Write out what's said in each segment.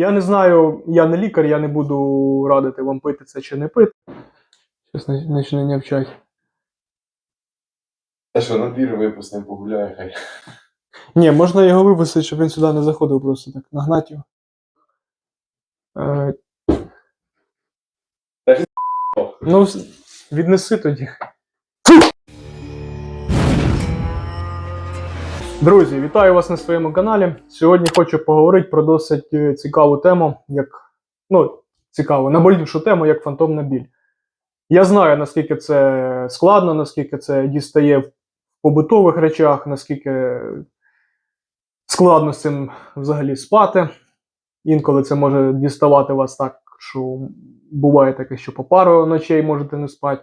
Я не знаю, я не лікар, я не буду радити вам пити це чи не пити. Щось почне не вчать. Та що, на двір випустимо, погуляє хай. Ні, можна його випустити, щоб він сюди не заходив просто так. Нагнати його. Е, Та ну, віднеси тоді. Друзі, вітаю вас на своєму каналі. Сьогодні хочу поговорити про досить е, цікаву тему, як ну, цікаву, наболівшу тему, як фантомна біль. Я знаю, наскільки це складно, наскільки це дістає в побутових речах, наскільки складно з цим взагалі спати. Інколи це може діставати вас так, що буває таке, що по пару ночей можете не спати.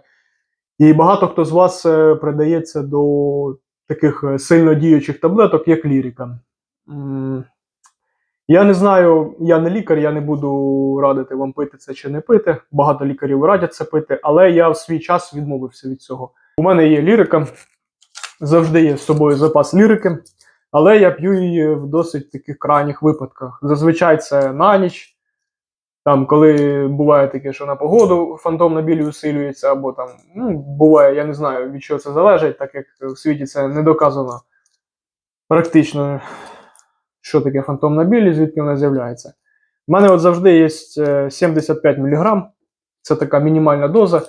І багато хто з вас е, придається до таких е, сильно діючих таблеток, як лірика. Я не знаю, я не лікар, я не буду радити вам пити це чи не пити. Багато лікарів радять це пити, але я в свій час відмовився від цього. У мене є лірика, завжди є з собою запас лірики, але я п'ю її в досить таких крайніх випадках. Зазвичай це на ніч. Там, коли буває таке, що на погоду фантомна біль усилюється, або там, ну, буває, я не знаю, від чого це залежить, так як в світі це не доказано практично, що таке фантомна біль і звідки вона з'являється. У мене от завжди є е, 75 мг, це така мінімальна доза.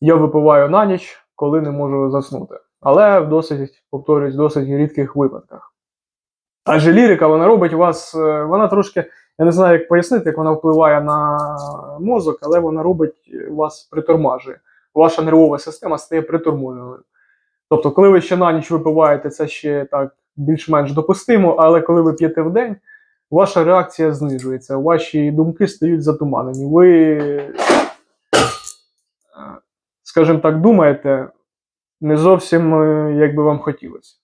Я випиваю на ніч, коли не можу заснути. Але в досить, повторюсь, досить рідких випадках. Адже лірика вона робить вас, е, вона трошки. Я не знаю, як пояснити, як вона впливає на мозок, але вона робить вас притормажує. Ваша нервова система стає приторможеною. Тобто, коли ви ще на ніч випиваєте, це ще так більш-менш допустимо, але коли ви п'єте в день, ваша реакція знижується, ваші думки стають затуманені. Ви, е, скажімо так, думаєте не зовсім е, як би вам хотілося.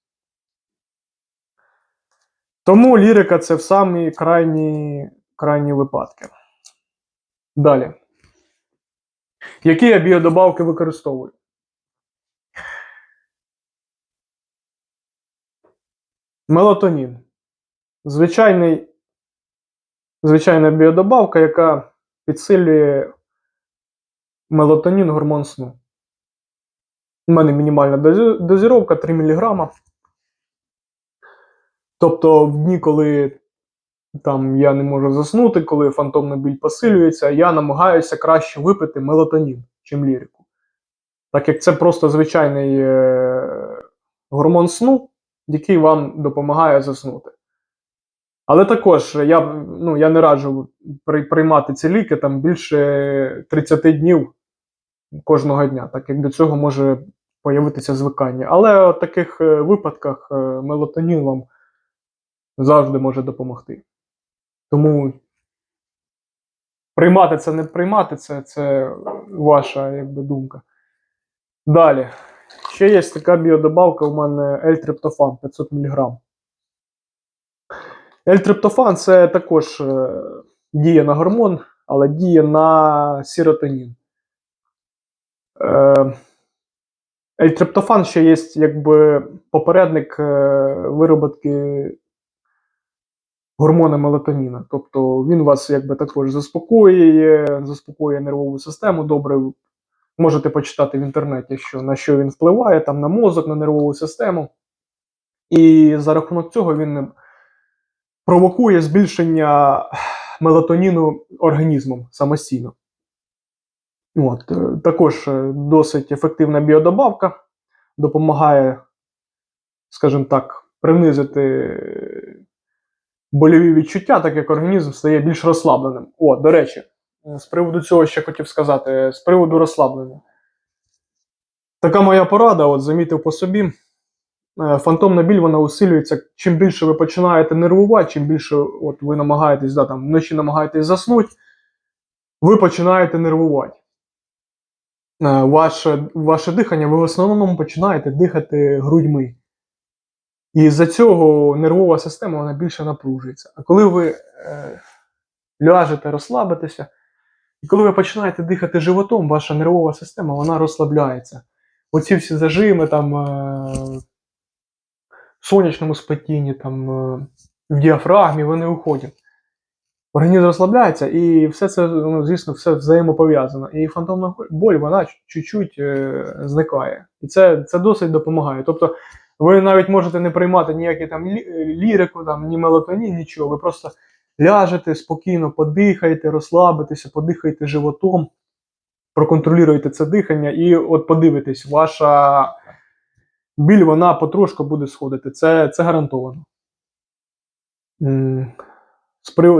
Тому лірика це в самі крайні, крайні випадки. Далі. Які я біодобавки використовую? Мелатонін. Звичайний, звичайна біодобавка, яка підсилює мелатонін гормон сну. У мене мінімальна дозіровка 3 мг. Тобто, в дні, коли там я не можу заснути, коли фантомна біль посилюється, я намагаюся краще випити мелатонін, чим лірику. Так як це просто звичайний е- гормон сну, який вам допомагає заснути. Але також я, ну, я не раджу при- приймати ці ліки там більше 30 днів кожного дня, так як до цього може появитися звикання. Але в таких е, випадках е, мелатонін вам завжди може допомогти. Тому приймати це, не приймати це, це ваша якби, думка. Далі. Ще є така біодобавка у мене L-триптофан 500 мг. L-триптофан це також е, діє на гормон, але діє на серотонін. Е, L-триптофан ще є якби попередник е, вироботки гормона мелатоніна. Тобто він вас якби також заспокоює, заспокоює нервову систему. Добре, можете почитати в інтернеті, що, на що він впливає, там на мозок, на нервову систему. І за рахунок цього він провокує збільшення мелатоніну організмом самостійно. От, е, також е, досить ефективна біодобавка, допомагає, скажімо так, принизити больові відчуття, так як організм стає більш розслабленим. О, до речі, з приводу цього ще хотів сказати: з приводу розслаблення. Така моя порада, от замітив по собі. Е, Фантомна біль вона усилюється. Чим більше ви починаєте нервувати, чим більше от ви намагаєтесь, да, там, вночі намагаєтесь заснути, ви починаєте нервувати. Е, Ваше, ваше дихання, ви в основному починаєте дихати грудьми. І з-за цього нервова система вона більше напружується. А коли ви е, ляжете, розслабитеся, і коли ви починаєте дихати животом, ваша нервова система вона розслабляється. Оці всі зажими там, е, в сонячному спотінні, там, е, в діафрагмі, вони уходять. організм розслабляється, і все це, ну, звісно, все взаємопов'язано. І фантомна боль, вона чуть-чуть е, зникає. І це, це досить допомагає. Тобто, ви навіть можете не приймати ніякі там лірику, там, ні мелатонін, нічого. Ви просто ляжете спокійно, подихайте, розслабитеся, подихайте животом, проконтролюєте це дихання, і от подивитесь, ваша біль вона потрошку буде сходити. Це, це гарантовано.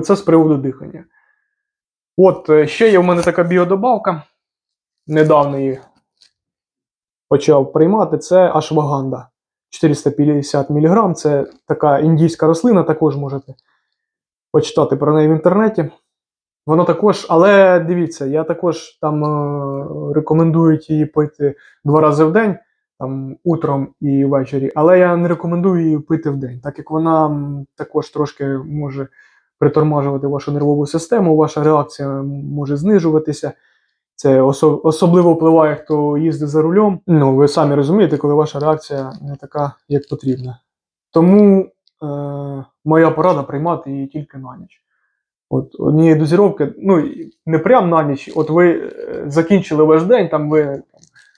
Це з приводу дихання. От е, ще є в мене така біодобавка. Недавно її почав приймати. Це ашваганда. 450 мг. Це така індійська рослина, також можете почитати про неї в інтернеті. Воно також, але дивіться, я також там е, рекомендую її пити два рази в день, там утром і ввечері, але я не рекомендую її пити в день, так як вона також трошки може притормажувати вашу нервову систему, ваша реакція може знижуватися. Це осо- особливо впливає, хто їздить за рулем. Ну, ви самі розумієте, коли ваша реакція не така, як потрібна. Тому е, моя порада приймати її тільки на ніч. От однієї дозіровки, ну не прям на ніч. От ви е, закінчили ваш день, там ви там,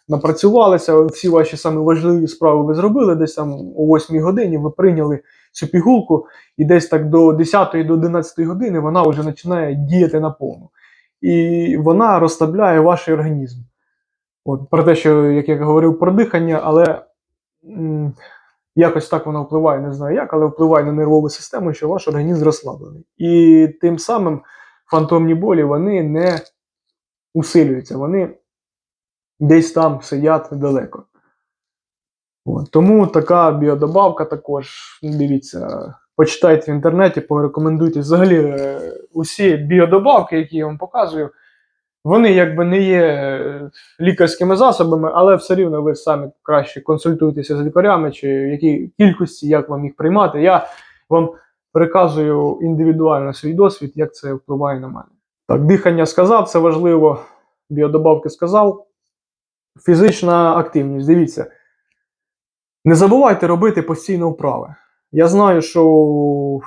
напрацювалися, всі ваші самі важливі справи ви зробили, десь там о 8 годині ви прийняли цю пігулку, і десь так до 10 до 11 години вона вже починає діяти наповну. І вона розслабляє ваш організм. От, про те, що, як я говорив, про дихання, але м, якось так воно впливає, не знаю як, але впливає на нервову систему, що ваш організм розслаблений. І тим самим фантомні болі вони не усилюються, вони десь там сидять далеко. От. Тому така біодобавка також, дивіться, почитайте в інтернеті, порекомендуйте. Взагалі, е, усі біодобавки, які я вам показую, вони якби не є е, лікарськими засобами, але все рівно ви самі краще консультуйтеся з лікарями, чи в якій кількості, як вам їх приймати. Я вам переказую індивідуально свій досвід, як це впливає на мене. Так, дихання сказав, це важливо. Біодобавки сказав. Фізична активність. Дивіться. Не забувайте робити постійно вправи. Я знаю, що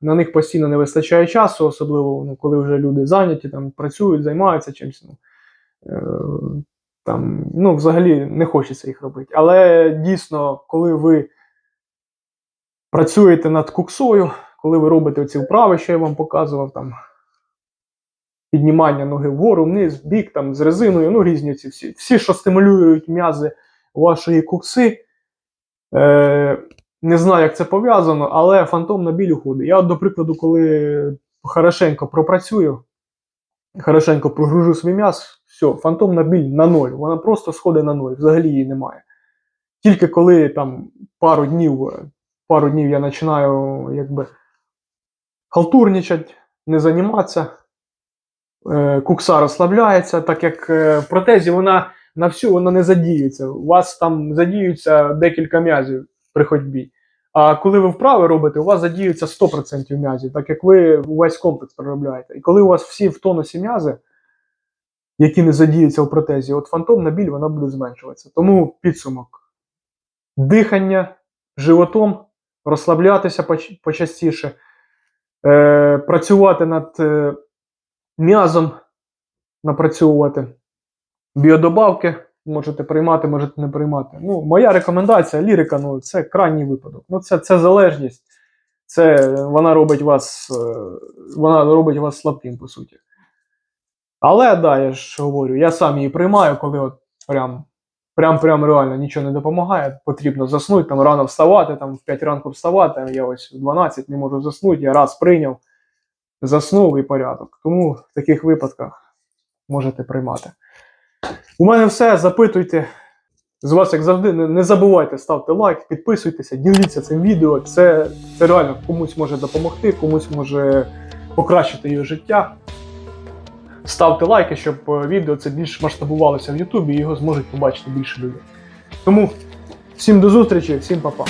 на них постійно не вистачає часу, особливо ну, коли вже люди зайняті, там, працюють, займаються чимось. Ну, е, там, ну, взагалі не хочеться їх робити. Але дійсно, коли ви працюєте над куксою, коли ви робите ці вправи, що я вам показував, там, піднімання ноги вгору, вниз, бік, там, з резиною, ну, різні ці всі, всі, що стимулюють м'язи вашої кукси. Е, не знаю, як це пов'язано, але фантомна біль уходить. Я, от, до прикладу, коли хорошенько пропрацюю, хорошенько прогружу свій м'яз, все, фантомна біль на ноль. Вона просто сходить на ноль, взагалі її немає. Тільки коли там пару днів, е, пару днів я починаю якби халтурничати, не займатися, е, кукса розслабляється, так як е, в протезі вона на всю вона не задіюється. У вас там задіються декілька м'язів при ходьбі. А коли ви вправи робите, у вас задіються 100% м'язів, так як ви увесь комплекс проробляєте. І коли у вас всі в тонусі м'язи, які не задіються у протезі, от фантомна біль вона буде зменшуватися. Тому підсумок: дихання животом, розслаблятися почастіше, е, працювати над е, м'язом, напрацьовувати біодобавки. Можете приймати, можете не приймати. Ну, моя рекомендація, лірика, ну, це крайній випадок. Ну, це, це залежність. Це вона робить вас, е, вона робить вас слабким, по суті. Але, да, я ж говорю, я сам її приймаю, коли от прям, прям, прям реально нічого не допомагає. Потрібно заснути, там рано вставати, там в 5 ранку вставати, я ось в 12 не можу заснути, я раз прийняв, заснув і порядок. Тому в таких випадках можете приймати. У мене все. Запитуйте. З вас, як завжди, не, забувайте ставте лайк, підписуйтеся, діліться цим відео. Це, це реально комусь може допомогти, комусь може покращити його життя. Ставте лайки, щоб е, відео це більш масштабувалося в Ютубі і його зможуть побачити більше людей. Тому всім до зустрічі, всім па-па.